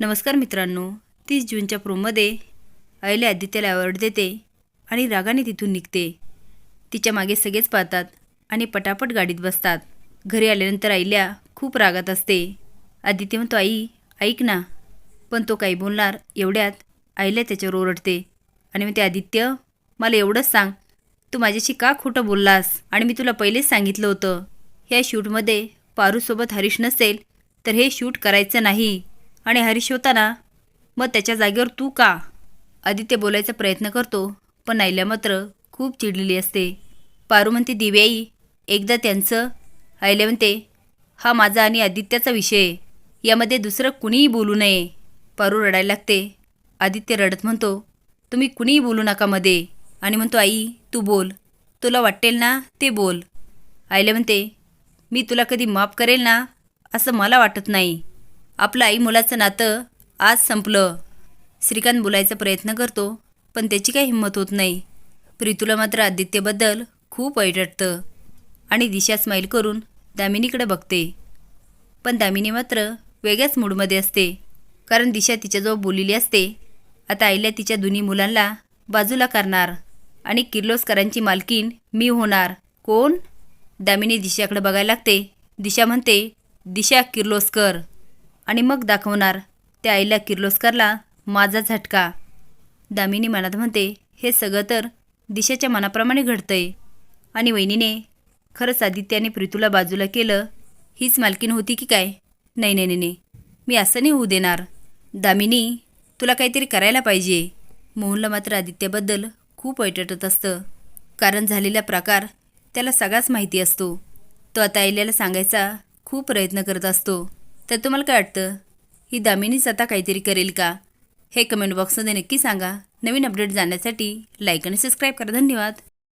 नमस्कार मित्रांनो तीस जूनच्या प्रोमध्ये अयल्या आदित्याला अवॉर्ड देते आणि रागाने तिथून निघते. तिच्यामागे सगळेच पाहतात आणि पटापट गाडीत बसतात. घरी आल्यानंतर आईल्या खूप रागात असते. आदित्य म्हणतो आई ऐक ना. पण तो काही बोलणार एवढ्यात आईल्या त्याच्यावर ओरडते आणि म्हणते आदित्य मला एवढंच सांग. तू माझ्याशी का खोटं बोललास? आणि मी तुला पहिलेच सांगितलं होतं. ह्या शूटमध्ये पारूसोबत हरीश नसेल तर हे शूट करायचं नाही. आणि हरीश होता ना मग त्याच्या जागेवर तू का? आदित्य बोलायचा प्रयत्न करतो पण नाईल्या मात्र खूप चिडलेली असते. पारू म्हणते दिव्याई एकदा त्यांचं. आईल्या म्हणते हा माझा आणि आदित्याचा विषय. यामध्ये दुसरं कुणीही बोलू नये. पारू रडायला लागते. आदित्य रडत म्हणतो तुम्ही कुणीही बोलू नका मध्ये. आणि म्हणतो आई तू बोल. तुला वाटेल ना ते बोल. आईले म्हणते मी तुला कधी माफ करेल ना असं मला वाटत नाही. आपलं आई मुलाचं नातं आज संपलं. श्रीकांत बोलायचा प्रयत्न करतो पण त्याची काही हिंमत होत नाही. प्रीतूला मात्र आदित्यबद्दल खूप वाईट वाटतं आणि दिशा स्माईल करून दामिनीकडे बघते. पण दामिनी मात्र वेगळ्याच मूडमध्ये असते. कारण दिशा तिच्याजवळ बोललेली असते आता आईला तिच्या दोन्ही मुलांना बाजूला करणार आणि किर्लोस्करांची मालकीन मी होणार. कोण? दामिनी दिशाकडे बघायला लागते. दिशा म्हणते दिशा किर्लोस्कर. आणि मग दाखवणार. त्या आईला किर्लोस्करला माझा झटका. दामिनी मनात म्हणते हे सगळं तर दिशाच्या मनाप्रमाणे घडतंय. आणि वहिनीने खरंच आदित्याने प्रीतूला बाजूला केलं. हीच मालकीन होती की काय? नाही नाही नाही नाही. मी असं नाही होऊ देणार. दामिनी तुला काहीतरी करायला पाहिजे. मोहनला मात्र आदित्याबद्दल खूप वैटटत असतं. कारण झालेला प्रकार त्याला सगळाच माहिती असतो. तो आता आईल्याला सांगायचा खूप प्रयत्न करत असतो. तर तुम्हाला काय वाटतं? ही दामिनीच आता काहीतरी करेल का? हे कमेंट बॉक्समध्ये नक्की सांगा. नवीन अपडेट जाण्यासाठी लाईक आणि सबस्क्राईब करा. धन्यवाद.